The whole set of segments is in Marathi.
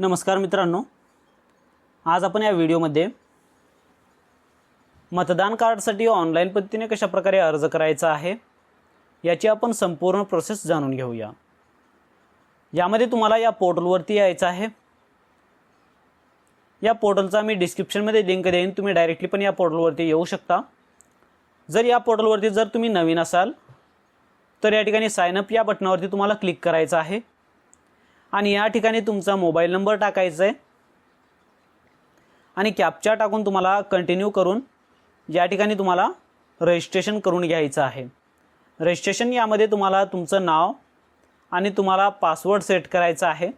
नमस्कार मित्रांनो. आज आपण या व्हिडिओमध्ये मतदान कार्डसाठी ऑनलाईन पद्धतीने कशाप्रकारे अर्ज करायचा आहे याची आपण संपूर्ण प्रोसेस जाणून घेऊया. यामध्ये तुम्हाला या पोर्टलवरती यायचं आहे. या पोर्टलचा मी डिस्क्रिप्शनमध्ये लिंक देईन तुम्ही डायरेक्टली पण या पोर्टलवरती येऊ शकता. जर या पोर्टलवरती जर तुम्ही नवीन असाल तर या ठिकाणी सायनअप या बटनावरती तुम्हाला क्लिक करायचं आहे. आणि या ठिकाणी तुमचा मोबाईल नंबर टाकायचा आहे आणि कॅपचा टाकून तुम्हाला कंटिन्यू करून या ठिकाणी तुम्हाला रजिस्ट्रेशन करून घ्यायचं आहे. रजिस्ट्रेशन यामध्ये तुम्हाला तुमचं नाव आणि तुम्हाला पासवर्ड सेट करायचा आहे.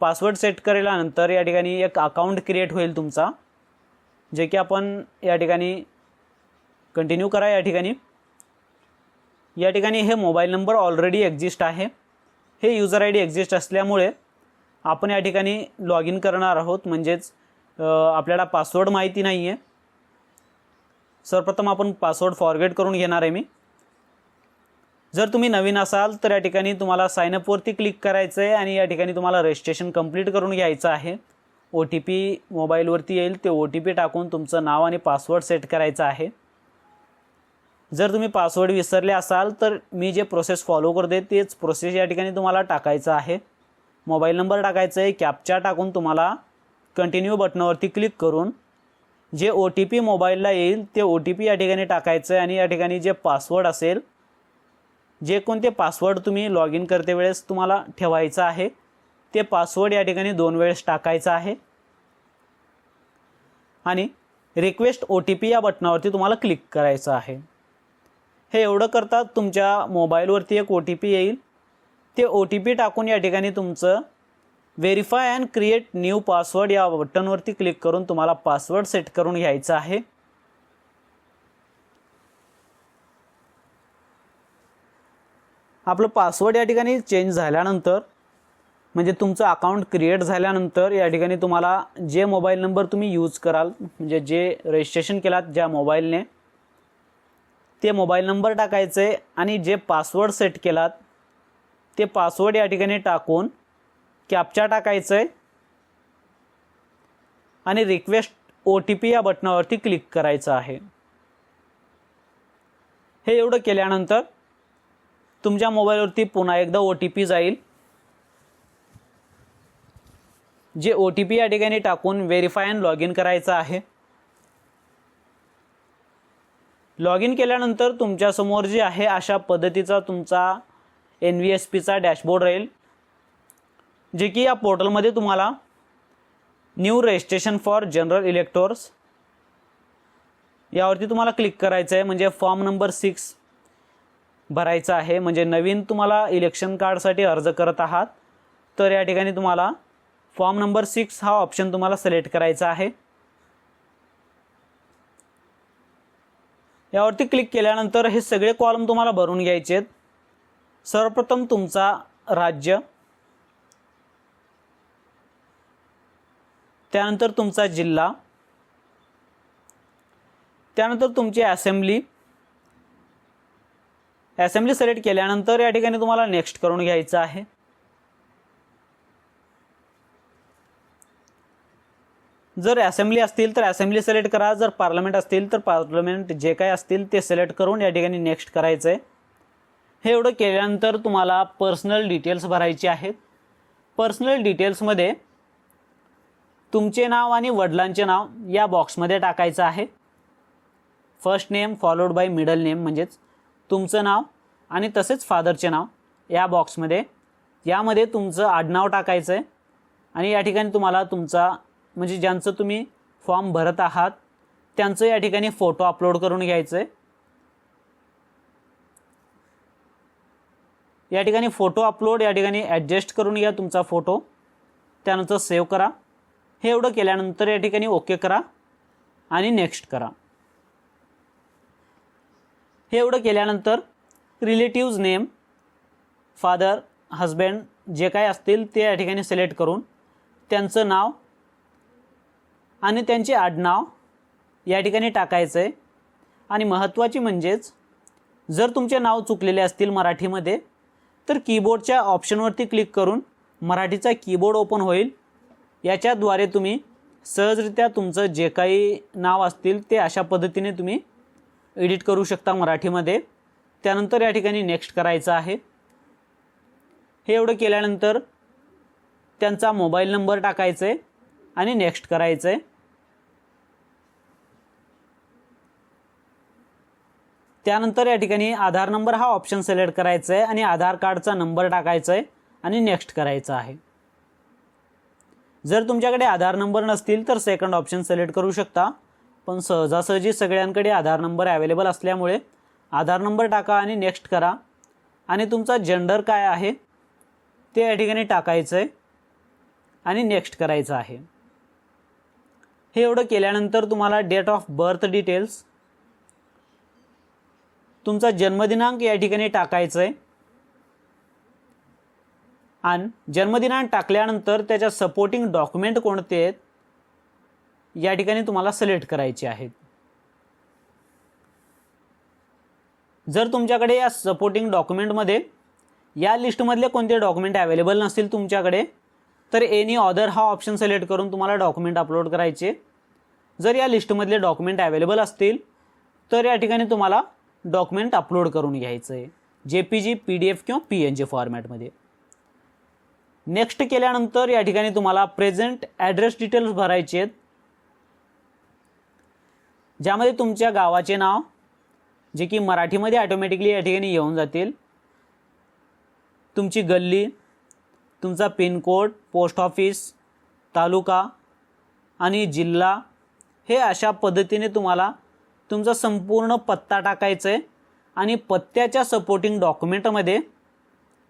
पासवर्ड सेट केल्यानंतर या ठिकाणी एक अकाउंट क्रिएट होईल तुमचा. जे की आपण या ठिकाणी कंटिन्यू करा या ठिकाणी. या ठिकाणी हे मोबाईल नंबर ऑलरेडी एक्झिस्ट आहे. हे युजर आय डी एक्झिस्ट असल्यामुळे आपण या ठिकाणी लॉग इन करणार आहोत. म्हणजेच आपल्याला पासवर्ड माहिती नाही आहे सर्वप्रथम आपण पासवर्ड फॉरगेट करून घेणार आहे मी. जर तुम्ही नवीन असाल तर या ठिकाणी तुम्हाला सायनअपवरती क्लिक करायचं आहे आणि या ठिकाणी तुम्हाला रजिस्ट्रेशन कंप्लीट करून घ्यायचं आहे. ओ टी पी मोबाईलवरती येईल ते ओ टी पी टाकून तुमचं नाव आणि पासवर्ड सेट करायचं आहे. जर तुम्ही पासवर्ड विसरले असाल तर मी जे प्रोसेस फॉलो करते तेच प्रोसेस या ठिकाणी तुम्हाला टाकायचं आहे. मोबाईल नंबर टाकायचा आहे कॅपचा टाकून तुम्हाला कंटिन्यू बटनावरती क्लिक करून जे ओ टी पी मोबाईलला येईल ते ओ टी पी या ठिकाणी टाकायचं आहे आणि या ठिकाणी जे पासवर्ड असेल जे कोणते पासवर्ड तुम्ही लॉग इन करते वेळेस तुम्हाला ठेवायचं आहे ते पासवर्ड या ठिकाणी दोन वेळेस टाकायचं आहे. आणि रिक्वेस्ट ओ टी पी या बटनावरती तुम्हाला क्लिक करायचं आहे. हे एवढं करतात तुमच्या मोबाईलवरती एक ओ टी पी येईल. ते ओ टी पी टाकून या ठिकाणी तुमचं verify and create new password या बटनवरती क्लिक करून तुम्हाला पासवर्ड सेट करून घ्यायचा आहे. आपलं पासवर्ड या ठिकाणी चेंज झाल्यानंतर म्हणजे तुमचं अकाउंट क्रिएट झाल्यानंतर या ठिकाणी तुम्हाला जे मोबाईल नंबर तुम्ही यूज कराल म्हणजे जे रजिस्ट्रेशन केलात ज्या मोबाईलने ते मोबाईल नंबर टाकायचे आहे आणि जे पासवर्ड सेट केलात ते पासवर्ड या ठिकाणी टाकून कॅपचा टाकायचं आहे आणि रिक्वेस्ट ओ टी पी या बटनावरती क्लिक करायचं आहे. हे एवढं केल्यानंतर तुमच्या मोबाईलवरती पुन्हा एकदा ओ टी पी जाईल. जे ओ टी पी या ठिकाणी टाकून व्हेरीफाय अँड लॉग इन करायचं आहे. लॉग इन केल्यानंतर तुमच्यासमोर जे आहे अशा पद्धतीचा तुमचा एन व्ही एस पीचा डॅशबोर्ड राहील जे की या पोर्टलमध्ये तुम्हाला new registration for general electors यावरती तुम्हाला क्लिक करायचं आहे. म्हणजे फॉर्म नंबर सिक्स भरायचा आहे. म्हणजे नवीन तुम्हाला इलेक्शन कार्डसाठी अर्ज करत आहात. तर या ठिकाणी तुम्हाला फॉर्म नंबर सिक्स हा ऑप्शन तुम्हाला सिलेक्ट करायचा आहे. यावरती क्लिक केल्यानंतर हे सगळे कॉलम तुम्हाला भरून घ्यायचे आहेत. सर्वप्रथम तुमचा राज्य. त्यानंतर तुमचा जिल्हा. त्यानंतर तुमची असेंब्ली असेंब्ली सिलेक्ट केल्यानंतर या ठिकाणी तुम्हाला नेक्स्ट करून घ्यायचं आहे. जर असेंब्ली असतील तर असेंब्ली सिलेक्ट करा. जर पार्लमेंट असतील तर पार्लमेंट जे काय असतील ते सिलेक्ट करून या ठिकाणी नेक्स्ट करायचं आहे हे एवढं केल्यानंतर तुम्हाला पर्सनल डिटेल्स भरायचे आहेत. पर्सनल डिटेल्समध्ये तुमचे नाव आणि वडिलांचे नाव या बॉक्समध्ये टाकायचं आहे. First name followed by middle name म्हणजेच तुमचं नाव आणि तसेच फादरचे नाव या बॉक्समध्ये यामध्ये तुमचं आडनाव टाकायचं आहे आणि या ठिकाणी तुम्हाला तुमचा म्हणजे ज्यांचं तुम्ही फॉर्म भरत आहात त्यांचं या ठिकाणी फोटो अपलोड करून घ्यायचं. आहे या ठिकाणी फोटो अपलोड या ठिकाणी ॲडजस्ट करून घ्या तुमचा फोटो. त्यानंतर सेव्ह करा. हे एवढं केल्यानंतर या ठिकाणी ओके करा आणि नेक्स्ट करा. हे एवढं केल्यानंतर रिलेटिव्ज नेम फादर हजबंड जे काय असतील ते या ठिकाणी सिलेक्ट करून त्यांचं नाव आणि त्यांचे आडनाव या ठिकाणी टाकायचं आहे आणि महत्त्वाची म्हणजेच जर तुमचे नाव चुकलेले असतील मराठीमध्ये तर कीबोर्डच्या ऑप्शनवरती क्लिक करून मराठीचा कीबोर्ड ओपन होईल. याच्याद्वारे तुम्ही सहजरित्या तुमचं जे काही नाव असतील ते अशा पद्धतीने तुम्ही एडिट करू शकता मराठीमध्ये. त्यानंतर या ठिकाणी नेक्स्ट करायचं आहे. हे एवढं केल्यानंतर त्यांचा मोबाईल नंबर टाकायचा आहे आणि नेक्स्ट करायचं आहे त्यानंतर या ठिकाणी आधार नंबर हा ऑप्शन सिलेक्ट करायचा आहे आणि आधार कार्डचा नंबर टाकायचा आहे आणि नेक्स्ट करायचं आहे. जर तुमच्याकडे आधार नंबर नसतील तर सेकंड ऑप्शन सिलेक्ट करू शकता. पण सहजासहजी सगळ्यांकडे आधार नंबर अवेलेबल असल्यामुळे आधार नंबर टाका आणि नेक्स्ट करा. आणि तुमचा जेंडर काय आहे? ते या ठिकाणी टाकायचं आहे आणि नेक्स्ट करायचं आहे. हे एवढं केल्यानंतर तुम्हाला डेट ऑफ बर्थ डिटेल्स तुमचा जन्मदिनांक या ठिकाणी टाकायचं आहे आणि जन्मदिनांक टाकल्यानंतर त्याच्या सपोर्टिंग डॉक्युमेंट कोणते आहेत या ठिकाणी तुम्हाला सिलेक्ट करायचे आहेत. जर तुमच्याकडे या सपोर्टिंग डॉक्युमेंटमध्ये या लिस्टमधले कोणते डॉक्युमेंट अवेलेबल नसतील तुमच्याकडे तर एनी ऑदर हा ऑप्शन सिलेक्ट करून तुम्हाला डॉक्युमेंट अपलोड करायचे. जर या लिस्टमधले डॉक्युमेंट अवेलेबल असतील तर या ठिकाणी तुम्हाला डॉक्युमेंट अपलोड करून घ्यायचं आहे J P G P D F किंवा पी एन जी फॉर्मॅटमध्ये नेक्स्ट केल्यानंतर या ठिकाणी तुम्हाला प्रेझेंट ॲड्रेस डिटेल्स भरायचे आहेत. ज्यामध्ये तुमच्या गावाचे नाव जे की मराठीमध्ये ॲटोमॅटिकली या ठिकाणी येऊन जातील. तुमची गल्ली तुमचा पिनकोड पोस्ट ऑफिस तालुका आणि जिल्हा हे अशा पद्धतीने तुम्हाला तुमचा संपूर्ण पत्ता टाकायचा आहे आणि पत्त्याच्या सपोर्टिंग डॉक्युमेंटमध्ये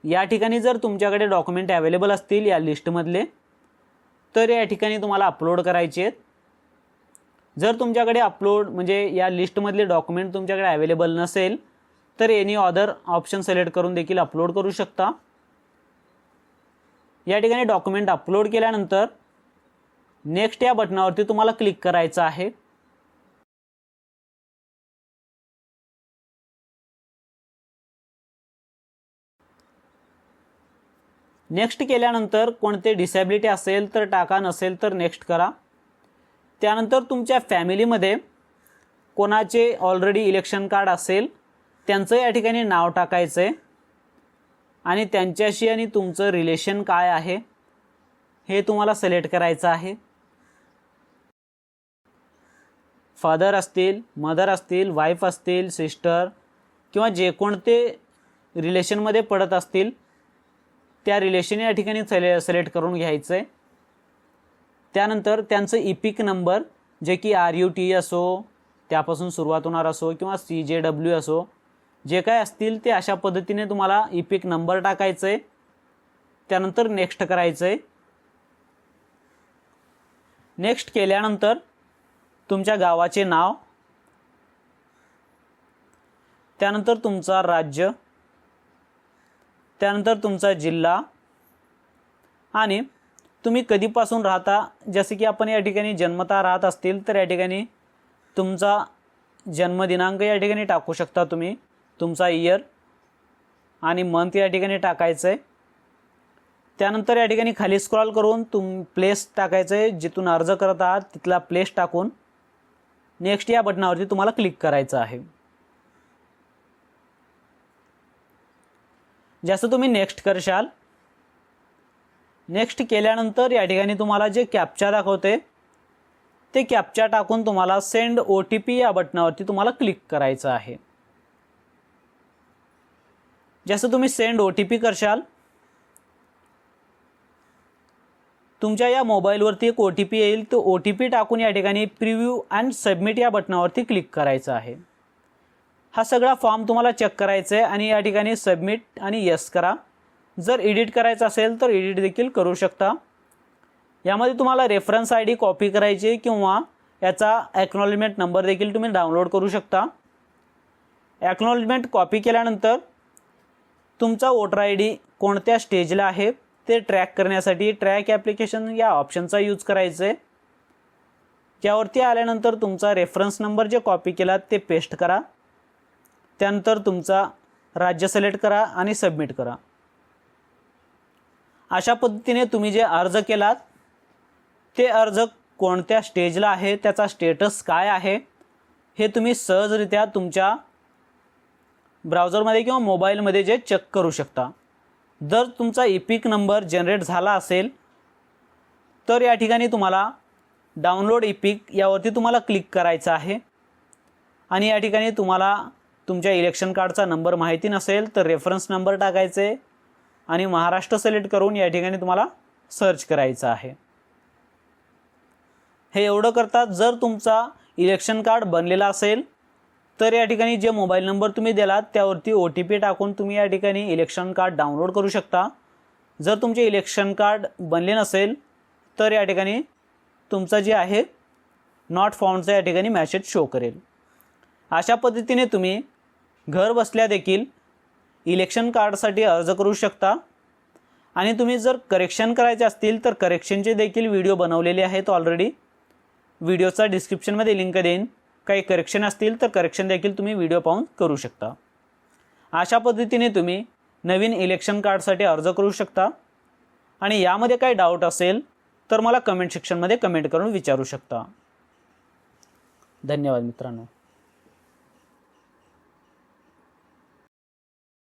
या ठिकाणी जर तुमच्याकडे डॉक्युमेंट अवेलेबल असतील या लिस्टमधले तर या ठिकाणी तुम्हाला अपलोड करायचे आहेत. जर तुमच्याकडे अपलोड म्हणजे या लिस्टमधले डॉक्युमेंट तुमच्याकडे अवेलेबल नसेल तर एनी ऑदर ऑप्शन सिलेक्ट करून देखील अपलोड करू शकता. या ठिकाणी डॉक्युमेंट अपलोड केल्यानंतर नेक्स्ट या बटनावरती तुम्हाला क्लिक करायचं आहे. नेक्स्ट केल्यानंतर कोणते डिसॅबिलिटी असेल तर टाका नसेल तर नेक्स्ट करा. त्यानंतर तुमच्या फॅमिलीमध्ये कोणाचे ऑलरेडी इलेक्शन कार्ड असेल त्यांचं या ठिकाणी नाव टाकायचं आहे आणि त्यांच्याशी आणि तुमचं रिलेशन काय आहे हे तुम्हाला सिलेक्ट करायचं आहे. फादर असतील मदर असतील वाईफ असतील सिस्टर किंवा जे कोणते रिलेशनमध्ये पडत असतील त्या रिलेशन या ठिकाणी सिले सिलेक्ट करून घ्यायचं आहे त्यानंतर त्यांचं इपिक नंबर जे की आर यू टी असो त्यापासून सुरुवात होणार असो किंवा सी जे डब्ल्यू असो जे काय असतील ते अशा पद्धतीने तुम्हाला इपिक नंबर टाकायचं आहे त्यानंतर नेक्स्ट करायचं आहे नेक्स्ट केल्यानंतर तुमच्या गावाचे नाव त्यानंतर तुमचा राज्य त्यानंतर तुमचा जिल्हा. आणि तुम्ही कधीपासून राहता? जसे की आपण या ठिकाणी जन्मता राहत असतील तर या ठिकाणी तुमचा जन्मदिनांक या ठिकाणी टाकू शकता तुम्ही. तुमचा इयर आणि मंथ या ठिकाणी टाकायचं आहे त्यानंतर या ठिकाणी खाली स्क्रॉल करून तुम प्लेस टाकायचं आहे जिथून अर्ज करत आहात तिथला प्लेस टाकून नेक्स्ट या बटनावरती तुम्हाला क्लिक करायचं आहे. ज्याचं तुम्ही नेक्स्ट करशाल. नेक्स्ट केल्यानंतर या ठिकाणी तुम्हाला जे कॅप्चा दाखवते ते कॅप्चा टाकून तुम्हाला सेंड ओ टी पी या बटनावरती तुम्हाला क्लिक करायचं आहे. जसं तुम्ही सेंड ओ टी पी करशाल तुमच्या या मोबाईलवरती एक ओ टी पी येईल तो ओ टी पी टाकून या ठिकाणी प्रिव्ह्यू अँड सबमिट या बटनावरती क्लिक करायचं आहे. हा सगळा फॉर्म तुम्हाला चेक करायचा आहे आणि या ठिकाणी सबमिट आणि यस करा. जर एडिट करायचं असेल तर एडिट देखील करू शकता. यामध्ये तुम्हाला रेफरन्स आय डी कॉपी करायची किंवा याचा ॲक्नॉलेजमेंट नंबर देखील तुम्ही डाउनलोड करू शकता. ॲक्नॉलेजमेंट कॉपी केल्यानंतर तुमचा वोटर आय डी कोणत्या स्टेजला आहे ते ट्रॅक करण्यासाठी ट्रॅक ॲप्लिकेशन या ऑप्शनचा यूज करायचं आहे. त्यावरती आल्यानंतर तुमचा रेफरन्स नंबर जे कॉपी केला ते पेस्ट करा. त्यानंतर तुमचा राज्य सिलेक्ट करा आणि सबमिट करा. अशा पद्धतीने तुम्ही जे अर्ज केलात ते अर्ज कोणत्या स्टेजला आहे त्याचा स्टेटस काय आहे हे तुम्ही सहजरित्या तुमच्या ब्राउझरमध्ये किंवा मोबाईलमध्ये जे चेक करू शकता. जर तुमचा इपिक नंबर जनरेट झाला असेल तर या ठिकाणी तुम्हाला डाउनलोड इपिक यावरती तुम्हाला क्लिक करायचं आहे. आणि या ठिकाणी तुम्हाला तुमच्या इलेक्शन कार्डचा नंबर माहिती नसेल तर रेफरन्स नंबर टाकायचे आणि महाराष्ट्र सिलेक्ट करून या ठिकाणी तुम्हाला सर्च करायचं आहे. हे एवढं करतात जर तुमचा इलेक्शन कार्ड बनलेला असेल तर या ठिकाणी जे मोबाईल नंबर तुम्ही दिलात त्यावरती ओ टी पी टाकून तुम्ही या ठिकाणी इलेक्शन कार्ड डाउनलोड करू शकता. जर तुमचे इलेक्शन कार्ड बनले नसेल तर या ठिकाणी तुमचं जे आहे नॉट फाउंडचा या ठिकाणी मॅसेज शो करेल. अशा पद्धतीने तुम्ही घर बसल्या देखील इलेक्शन कार्डसाठी अर्ज करू शकता. आणि तुम्ही जर करेक्शन करायचे असतील तर करेक्शनचे देखील व्हिडिओ बनवलेले आहेत ऑलरेडी व्हिडिओचा डिस्क्रिप्शनमध्ये लिंक देईन. काही करेक्शन असतील तर करेक्शन देखील तुम्ही व्हिडिओ पाहून करू शकता. अशा पद्धतीने तुम्ही नवीन इलेक्शन कार्डसाठी अर्ज करू शकता. आणि यामध्ये काही डाऊट असेल तर मला कमेंट सेक्शनमध्ये कमेंट करून विचारू शकता. धन्यवाद मित्रांनो.